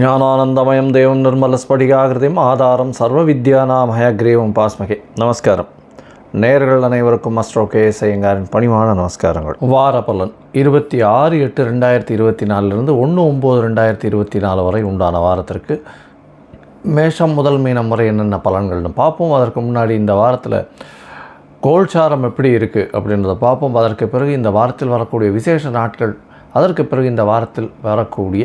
ஞானானந்தமயம் தேவம் நிர்மலஸ்படிகாகிருதியும் ஆதாரம் சர்வ வித்யானாம் ஹயக்ரீவம் பாஸ்மகே. நமஸ்காரம். நேர்கள் அனைவருக்கும் அஸ்ட்ரோ கே ஐயங்காரின் பணிவான நமஸ்காரங்கள். வார பலன் இருபத்தி ஆறு எட்டு ரெண்டாயிரத்தி இருபத்தி நாலுலேருந்து ஒன்று ஒம்பது ரெண்டாயிரத்தி இருபத்தி நாலு வரை உண்டான வாரத்திற்கு மேஷம் முதல் மீனம் வரை என்னென்ன பலன்கள்னு பார்ப்போம். அதற்கு முன்னாடி இந்த வாரத்தில் கோல்சாரம் எப்படி இருக்குது அப்படின்றத பார்ப்போம். அதற்கு பிறகு இந்த வாரத்தில் வரக்கூடிய விசேஷ நாட்கள் அதற்கு பிறகு இந்த வாரத்தில் வரக்கூடிய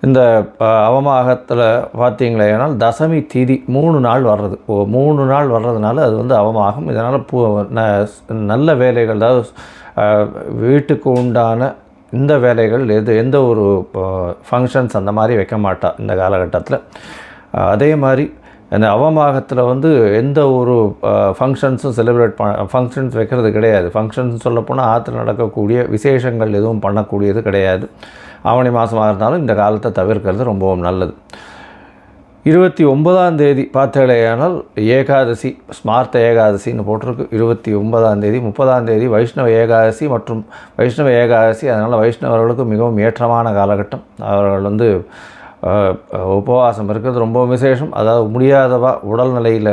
இந்த அவமாகத்தில் அவமாகத்தில் பார்த்தீங்களேனால் தசமி திதி மூணு நாள் வர்றது. ஓ மூணு நாள் வர்றதுனால அது வந்து அவமாகம். இதனால் பூ ந- நல்ல வேலைகள் அதாவது வீட்டுக்கு உண்டான இந்த வேலைகள் எது எந்த ஒரு ஃபங்க்ஷன்ஸ் அந்த மாதிரி வைக்க மாட்டா இந்த காலகட்டத்தில். அதே மாதிரி அந்த அவமாகத்தில் வந்து எந்த ஒரு ஃபங்க்ஷன்ஸும் செலிப்ரேட் பண்ண ஃபங்க்ஷன்ஸ் வைக்கிறது கிடையாது. ஃபங்க்ஷன்ஸ் சொல்லப்போனால் ஆற்றுல நடக்கக்கூடிய விசேஷங்கள் எதுவும் பண்ணக்கூடியது கிடையாது. ஆவணி மாதமாக இருந்தாலும் இந்த காலத்தை தவிர்க்கிறது ரொம்பவும் நல்லது. இருபத்தி ஒன்பதாம் தேதி பார்த்தாலேயானால் ஏகாதசி ஸ்மார்த்த ஏகாதசின்னு போட்டிருக்கு. இருபத்தி ஒன்பதாம் தேதி முப்பதாம் தேதி வைஷ்ணவ ஏகாதசி மற்றும் வைஷ்ணவ ஏகாதசி. அதனால் வைஷ்ணவர்களுக்கு மிகவும் ஏற்றமான காலகட்டம். அவர்கள் வந்து உபவாசம் இருக்கிறது ரொம்ப விசேஷம். அதாவது முடியாதவா உடல்நிலையில்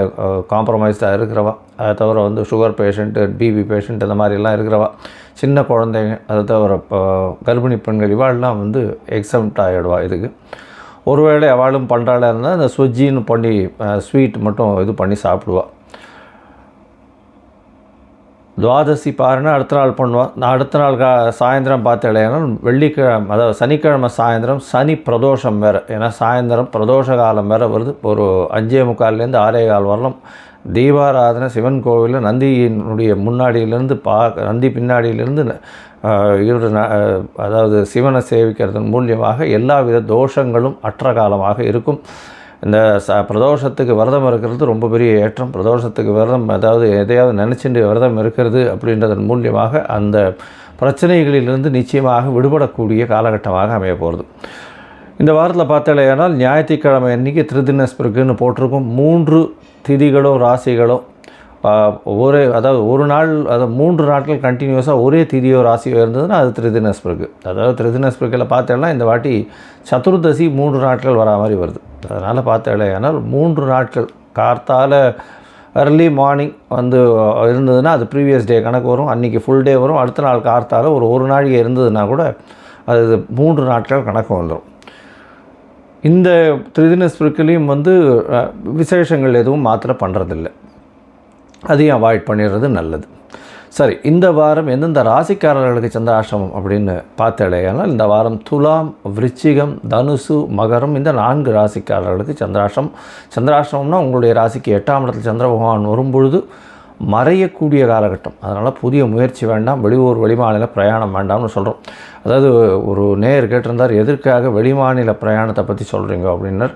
காம்ப்ரமைஸ்டாக இருக்கிறவா அதை தவிர வந்து சுகர் பேஷண்ட்டு பிபி பேஷண்ட் இந்த மாதிரிலாம் இருக்கிறவா சின்ன குழந்தைங்க அதை தவிர இப்போ கர்ப்பிணி பெண்கள் இவாள்லாம் வந்து எக்ஸம்ட் ஆகிடுவா இதுக்கு. ஒருவேளை அவளும் பண்ணுறாளா இருந்தால் அந்த ஸ்வஜ்ஜின்னு பண்ணி ஸ்வீட் மட்டும் இது பண்ணி சாப்பிடுவா. துவாதசி பாருன்னா அடுத்த நாள் பண்ணுவோம். நான் அடுத்த நாள் கா சாயந்தரம் பார்த்தேன்னா வெள்ளிக்கிழமை அதாவது சனிக்கிழமை சாயந்தரம் சனி பிரதோஷம் வேறு. ஏன்னா சாயந்தரம் பிரதோஷ காலம் வேறு வருது. ஒரு அஞ்சே முக்கால்லேருந்து ஆறே கால் வரலாம். தீபாராதனை சிவன் கோவிலில் நந்தியினுடைய முன்னாடியிலேருந்து பா நந்தி பின்னாடியிலேருந்து இவர் அதாவது சிவனை சேவிக்கிறதன் மூலியமாக எல்லா வித தோஷங்களும் அற்ற காலமாக இருக்கும். இந்த ச பிரதோஷத்துக்கு விரதம் இருக்கிறது ரொம்ப பெரிய ஏற்றம். பிரதோஷத்துக்கு விரதம் அதாவது எதையாவது நினச்சிட்டு விரதம் இருக்கிறது அப்படின்றதன் மூலியமாக அந்த பிரச்சனைகளிலிருந்து நிச்சயமாக விடுபடக்கூடிய காலகட்டமாக அமைய போகிறது இந்த வாரத்தில் பார்த்தாலேயானால் ஞாயிற்றுக்கிழமை அன்றைக்கி திருதினஸ்பிருக்குன்னு போட்டிருக்கும். மூன்று திதிகளோ ராசிகளோ ஒரே அதாவது ஒரு நாள் அதாவது மூன்று நாட்கள் கண்டினியூஸாக ஒரே திதியோ ராசியோ இருந்ததுன்னா அது திருதினஸ்பிருக்கு அதாவது திருதினஸ்பிருக்கில் பார்த்தேன்னா இந்த வாட்டி சதுர்தசி மூன்று நாட்கள் வரா மாதிரி வருது. அதனால் பார்த்தாலேயானால் மூன்று நாட்கள். கார்த்தால் அர்லி மார்னிங் வந்து இருந்ததுன்னா அது ப்ரீவியஸ் டே கணக்கு வரும். அன்றைக்கி ஃபுல் டே வரும். அடுத்த நாள் கார்த்தால ஒரு ஒரு நாளைக்கு இருந்ததுன்னா கூட அது மூன்று நாட்கள் கணக்கு வந்துடும் இந்த திரிதின ஸ்பிரிக்கிலையும் வந்து விசேஷங்கள் எதுவும் மாத்திரை பண்ணுறதில்ல அதையும் அவாய்ட் பண்ணிடுறது நல்லது. சரி இந்த வாரம் எந்தெந்த ராசிக்காரர்களுக்கு சந்திராஷ்டமம் அப்படின்னு பார்த்தேனால் இந்த வாரம் துலாம் விருச்சிகம் தனுசு மகரம் இந்த நான்கு ராசிக்காரர்களுக்கு சந்திராஷ்டம் சந்திராஷ்டமம்னா உங்களுடைய ராசிக்கு எட்டாம் இடத்துல சந்திர பகவான் வரும்பொழுது மறையக்கூடிய காலகட்டம். அதனால் புதிய முயற்சி வேண்டாம் வெளியூர் வெளிமாநில பிரயாணம் வேண்டாம்னு சொல்கிறோம் அதாவது ஒரு நேர் கேட்டிருந்தார் எதற்காக வெளிமாநில பிரயாணத்தை பற்றி சொல்கிறீங்க அப்படின்னர்.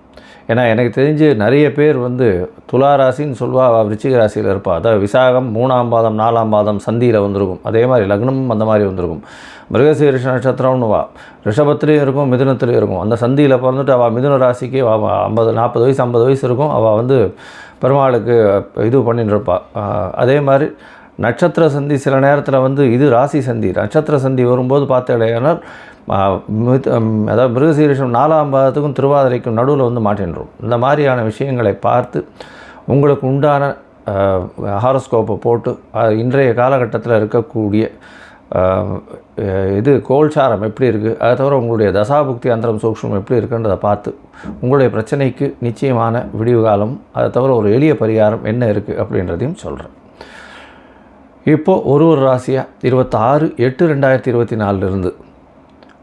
ஏன்னா எனக்கு தெரிஞ்சு நிறைய பேர் வந்து துலா ராசின்னு சொல்லுவா அவள் விருச்சிக ராசியில் இருப்பாள் அதாவது விசாகம் மூணாம் பாதம் நாலாம் பாதம் சந்தியில் வந்திருக்கும். அதே மாதிரி லக்னமும் அந்த மாதிரி வந்திருக்கும். மிருகசீரிஷ நட்சத்திரம்னு வா. ரிஷபத்துலேயும் இருக்கும் மிதுனத்துலேயும் இருக்கும். அந்த சந்தியில் பிறந்துட்டு அவள் மிதுன ராசிக்கு அவள் ஐம்பது நாற்பது வயசு ஐம்பது வயசு இருக்கும். அவள் வந்து பெருமாளுக்கு இது பண்ணிட்டு இருப்பாள் அதே மாதிரி நட்சத்திர சந்தி சில நேரத்தில் வந்து இது ராசி சந்தி. நட்சத்திர சந்தி வரும்போது பார்த்தேனால் அதாவது மிருகசீரிஷம் நாலாம் பாதத்துக்கும் திருவாதிரைக்கும் நடுவில் வந்து மாட்டின்றோம். இந்த மாதிரியான விஷயங்களை பார்த்து உங்களுக்கு உண்டான ஹாரோஸ்கோப்பை போட்டு இன்றைய காலகட்டத்தில் இருக்கக்கூடிய இது கோல்சாரம் எப்படி இருக்குது அதை தவிர உங்களுடைய தசாபுக்தி அந்தரம் சூக்ஷம் எப்படி இருக்குன்றதை பார்த்து உங்களுடைய பிரச்சனைக்கு நிச்சயமான விடிவு காலம் அதை தவிர ஒரு எளிய பரிகாரம் என்ன இருக்குது அப்படின்றதையும் சொல்கிறேன் இப்போது ஒரு ஒரு ராசியாக இருபத்தாறு எட்டு ரெண்டாயிரத்தி இருபத்தி நாலுலேருந்து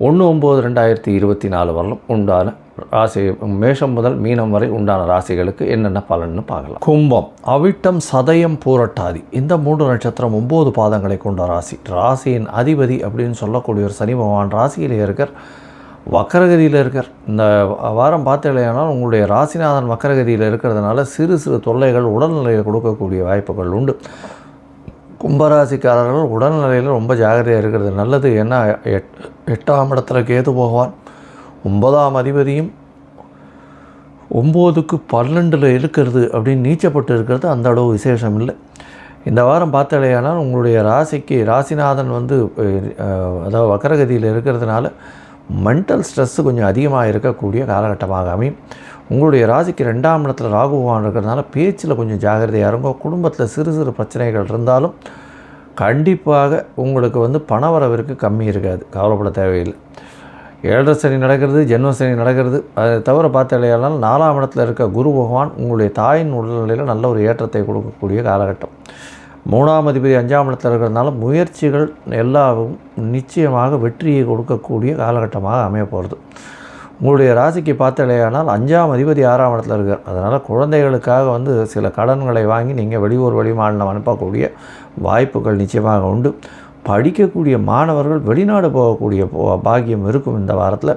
ஒன்று ஒம்பது ரெண்டாயிரத்தி இருபத்தி நாலு வரலும் உண்டான ராசி மேஷம் முதல் மீனம் வரை உண்டான ராசிகளுக்கு என்னென்ன பலன்னு பார்க்கலாம். கும்பம் அவிட்டம் சதயம் பூரட்டாதி. இந்த மூன்று நட்சத்திரம் ஒம்பது பாதங்களை கொண்ட ராசி. ராசியின் அதிபதி அப்படின்னு சொல்லக்கூடிய ஒரு சனி பகவான் ராசியில் இருக்கார் வக்கரகதியில் இருக்கிற இந்த வாரம் பார்த்தீங்களேனால் உங்களுடைய ராசிநாதன் வக்கரகதியில் இருக்கிறதுனால சிறு சிறு தொல்லைகள் உடல்நிலையில் கொடுக்கக்கூடிய வாய்ப்புகள் உண்டு. கும்பராசிக்காரர்கள் உடல்நிலையில் ரொம்ப ஜாகிரதையாக இருக்கிறது. நல்லது ஏன்னா எட் எட்டாம் இடத்துல கேது போகவான். ஒன்பதாம் அதிபதியும் ஒம்போதுக்கு பன்னெண்டில் இருக்கிறது அப்படின்னு நீச்சப்பட்டு இருக்கிறது. அந்த அளவு விசேஷம் இல்லை. இந்த வாரம் பார்த்தாலேயானால் உங்களுடைய ராசிக்கு ராசிநாதன் வந்து அதாவது வக்கரகதியில் இருக்கிறதுனால மென்டல் ஸ்ட்ரெஸ்ஸு கொஞ்சம் அதிகமாக இருக்கக்கூடிய காலகட்டமாக அமையும். உங்களுடைய ராசிக்கு ரெண்டாம் இடத்துல ராகு பகவான் இருக்கிறதுனால பேச்சில் கொஞ்சம் ஜாகிரதையாக இருங்க. குடும்பத்தில் சிறு சிறு பிரச்சனைகள் இருந்தாலும் கண்டிப்பாக உங்களுக்கு வந்து பணவரவிற்கு கம்மி இருக்காது. கவலைப்பட தேவையில்லை. ஏழரை சனி நடக்கிறது ஜென்ம சனி நடக்கிறது. அதை தவிர பார்த்தாலேயானால் நாலாம் இடத்துல இருக்க குரு பகவான் உங்களுடைய தாயின் உடல்நிலையில் நல்ல ஒரு ஏற்றத்தை கொடுக்கக்கூடிய காலகட்டம். மூணாம் அதிபதி அஞ்சாம் இடத்துல இருக்கிறதுனால முயற்சிகள் எல்லாவும் நிச்சயமாக வெற்றியை கொடுக்கக்கூடிய காலகட்டமாக அமைய போகிறது உங்களுடைய ராசிக்கு பார்த்தலையானால் அஞ்சாம் அதிபதி ஆறாம் இடத்துல இருக்கார். அதனால் குழந்தைகளுக்காக வந்து சில கடன்களை வாங்கி நீங்கள் வெளியூர் வெளிமாநிலம் அனுப்பக்கூடிய வாய்ப்புகள் நிச்சயமாக உண்டு. படிக்கக்கூடிய மாணவர்கள் வெளிநாடு போகக்கூடிய போ- பாக்கியம் இருக்கும் இந்த வாரத்தில்.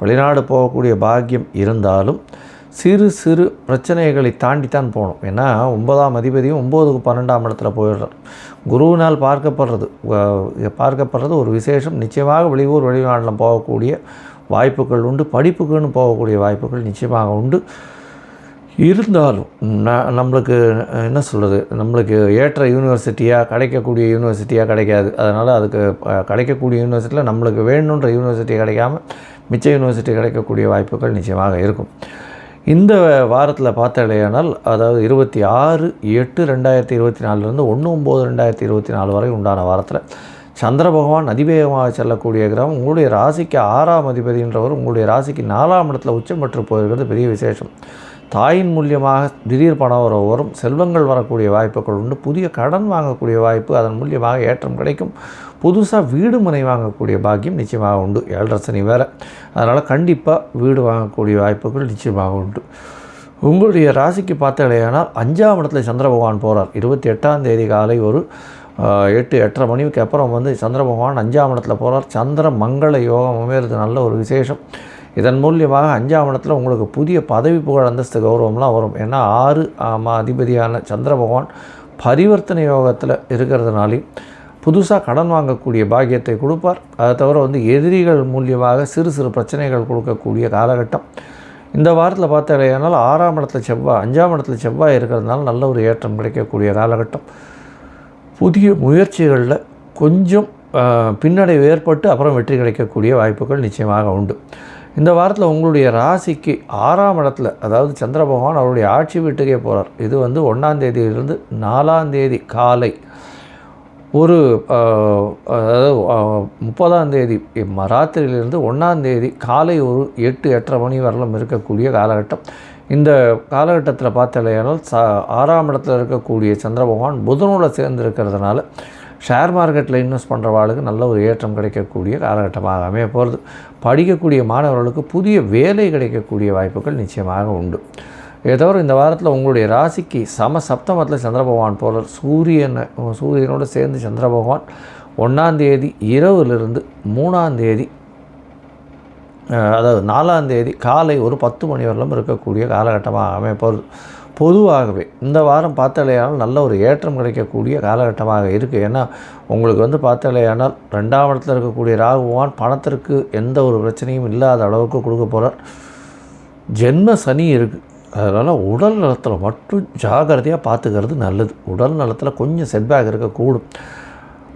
வெளிநாடு போகக்கூடிய பாக்கியம் இருந்தாலும் சிறு சிறு பிரச்சனைகளை தாண்டித்தான் போகணும். ஏன்னா ஒன்பதாம் அதிபதியும் ஒம்போதுக்கு பன்னெண்டாம் இடத்துல போயிடுறார். குருவினால் பார்க்கப்படுறது பார்க்கப்படுறது ஒரு விசேஷம். நிச்சயமாக வெளியூர் வெளிநாட்டில் போகக்கூடிய வாய்ப்புகள் உண்டு படிப்புக்குன்னு போகக்கூடிய வாய்ப்புகள் நிச்சயமாக உண்டு. இருந்தாலும் நம்மளுக்கு என்ன சொல்கிறது நம்மளுக்கு ஏற்ற யூனிவர்சிட்டியாக கிடைக்கக்கூடிய யூனிவர்சிட்டியாக கிடைக்காது. அதனால் அதுக்கு கிடைக்கக்கூடிய யூனிவர்சிட்டியில் நம்மளுக்கு வேணுன்ற யூனிவர்சிட்டி கிடைக்காம மிச்ச யூனிவர்சிட்டி கிடைக்கக்கூடிய வாய்ப்புகள் நிச்சயமாக இருக்கும். இந்த வாரத்தில் பார்த்தாலேயானால் அதாவது இருபத்தி ஆறு எட்டு ரெண்டாயிரத்தி இருபத்தி நாலுலேருந்து ஒன்று ஒம்பது ரெண்டாயிரத்தி இருபத்தி நாலு வரை உண்டான வாரத்தில் சந்திர பகவான் அதிவேகமாக செல்லக்கூடிய கிரகம் உங்களுடைய ராசிக்கு ஆறாம் அதிபதின்றவர் உங்களுடைய ராசிக்கு நாலாம் இடத்துல உச்சம் பெற்று போயிருக்கிறது பெரிய விசேஷம். தாயின் மூலியமாக திடீர் பணம் வர வரும் செல்வங்கள் வரக்கூடிய வாய்ப்புகள் உண்டு புதிய கடன் வாங்கக்கூடிய வாய்ப்பு அதன் மூலியமாக ஏற்றம் கிடைக்கும் புதுசாக வீடு மனை வாங்கக்கூடிய பாக்கியம் நிச்சயமாக உண்டு ஏழரை சனி வேறு. அதனால் கண்டிப்பாக வீடு வாங்கக்கூடிய வாய்ப்புகள் நிச்சயமாக உண்டு. உங்களுடைய ராசிக்கு பார்த்தாலேயானால் அஞ்சாம் இடத்துல சந்திர பகவான் போகிறார் இருபத்தி எட்டாம் தேதி காலை ஒரு எட்டு எட்டரை மணிக்கு அப்புறம் வந்து சந்திர பகவான் அஞ்சாம் இடத்துல போகிறார் சந்திர மங்கள யோகம் அமையிறது நல்ல ஒரு விசேஷம். இதன் மூலியமாக அஞ்சாம் இடத்துல உங்களுக்கு புதிய பதவி புகழ் அந்தஸ்து கௌரவம்லாம் வரும். ஏன்னா ஆறு ஆமா அதிபதியான சந்திர பகவான் பரிவர்த்தனை யோகத்தில் இருக்கிறதுனாலையும் புதுசாக கடன் வாங்கக்கூடிய பாக்கியத்தை கொடுப்பார். அதை தவிர வந்து எதிரிகள் மூலியமாக சிறு சிறு பிரச்சனைகள் கொடுக்கக்கூடிய காலகட்டம். இந்த வாரத்தில் பார்த்தாலேயானால் ஆறாம் இடத்துல செவ்வாய் அஞ்சாம் இடத்துல செவ்வாய் இருக்கிறதுனால நல்ல ஒரு ஏற்றம் கிடைக்கக்கூடிய காலகட்டம். புதிய முயற்சிகளில் கொஞ்சம் பின்னடைவு ஏற்பட்டு அப்புறம் வெற்றி கிடைக்கக்கூடிய வாய்ப்புகள் நிச்சயமாக உண்டு. இந்த வாரத்தில் உங்களுடைய ராசிக்கு ஆறாம் இடத்துல அதாவது சந்திர பகவான் அவருடைய ஆட்சி வீட்டுக்கே போகிறார் இது வந்து ஒன்றாம் தேதியிலிருந்து நாலாம் தேதி காலை ஒரு அதாவது முப்பதாம் தேதி ராத்திரியிலிருந்து ஒன்றாந்தேதி காலை ஒரு எட்டு எட்டரை மணி வரலும் இருக்கக்கூடிய காலகட்டம். இந்த காலகட்டத்தில் பார்த்தாலேயானால் ச ஆறாம் இடத்துல இருக்கக்கூடிய சந்திர பகவான் புதனோட சேர்ந்து இருக்கிறதுனால ஷேர் மார்க்கெட்டில் இன்வெஸ்ட் பண்ணுறவாளுக்கு நல்ல ஒரு ஏற்றம் கிடைக்கக்கூடிய காலகட்டமாக அமைய போகிறது. படிக்கக்கூடிய மாணவர்களுக்கு புதிய வேலை கிடைக்கக்கூடிய வாய்ப்புகள் நிச்சயமாக உண்டு. இதை தவிர இந்த வாரத்தில் உங்களுடைய ராசிக்கு சம சப்தமத்தில் சந்திர பகவான் போகிறார் சூரியனை சூரியனோடு சேர்ந்து சந்திர பகவான் ஒன்றாந்தேதி இரவுலேருந்து மூணாம்தேதி அதாவது நாலாம் தேதி காலை ஒரு பத்து மணி வரலும் இருக்கக்கூடிய காலகட்டமாக அமைப்போகிறது பொதுவாகவே இந்த வாரம் பார்த்தாலேயானால் நல்ல ஒரு ஏற்றம் கிடைக்கக்கூடிய காலகட்டமாக இருக்குது ஏன்னா உங்களுக்கு வந்து பார்த்தாலேயானால் ரெண்டாம் இடத்துல இருக்கக்கூடிய ராகுவான் பணத்திற்கு எந்த ஒரு பிரச்சனையும் இல்லாத அளவுக்கு கொடுக்க போகிறார் ஜென்ம சனி இருக்குது அதனால் உடல் நலத்தில் மட்டும் ஜாகிரதையாக பார்த்துக்கிறது நல்லது. உடல் நலத்தில் கொஞ்சம் செட்பேக் இருக்கக்கூடும்.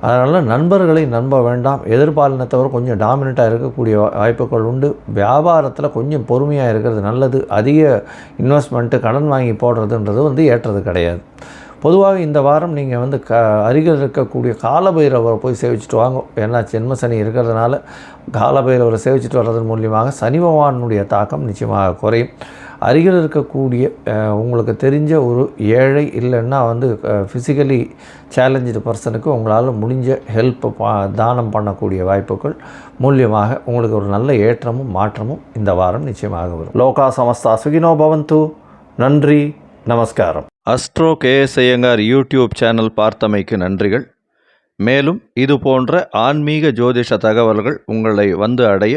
அதனால் நண்பர்களை நம்ப வேண்டாம். எதிர்பாலினத்தவர் கொஞ்சம் டாமினட்டாக இருக்கக்கூடிய வாய்ப்புகள் உண்டு. வியாபாரத்தில் கொஞ்சம் பொறுமையாக இருக்கிறது நல்லது. அதிக இன்வெஸ்ட்மெண்ட்டு கடன் வாங்கி போடுறதுன்றது வந்து ஏற்றது கிடையாது. பொதுவாக இந்த வாரம் நீங்கள் வந்து க அருகில் இருக்கக்கூடிய காலபைரவரை போய் சேவிச்சுட்டு வாங்க. ஏன்னா ஜென்ம சனி இருக்கிறதுனால காலபைரவரை சேவிச்சுட்டு வர்றதன் மூலியமாக சனி பகவானுடைய தாக்கம் நிச்சயமாக குறையும். அருகில் இருக்கக்கூடிய உங்களுக்கு தெரிஞ்ச ஒரு ஏழை இல்லைன்னா வந்து ஃபிசிக்கலி சேலஞ்சு பர்சனுக்கு உங்களால் முடிஞ்ச ஹெல்ப் பா தானம் பண்ணக்கூடிய வாய்ப்புகள் மூலியமாக உங்களுக்கு ஒரு நல்ல ஏற்றமும் மாற்றமும் இந்த வாரம் நிச்சயமாக வரும். லோகா சமஸ்தா சுகினோ பவந்து. நன்றி நமஸ்காரம். Astro KS Iyengar YouTube channel பார்த்தமைக்கு நன்றிகள். மேலும் இது போன்ற ஆன்மீக ஜோதிஷ தகவல்கள் உங்களை வந்து அடைய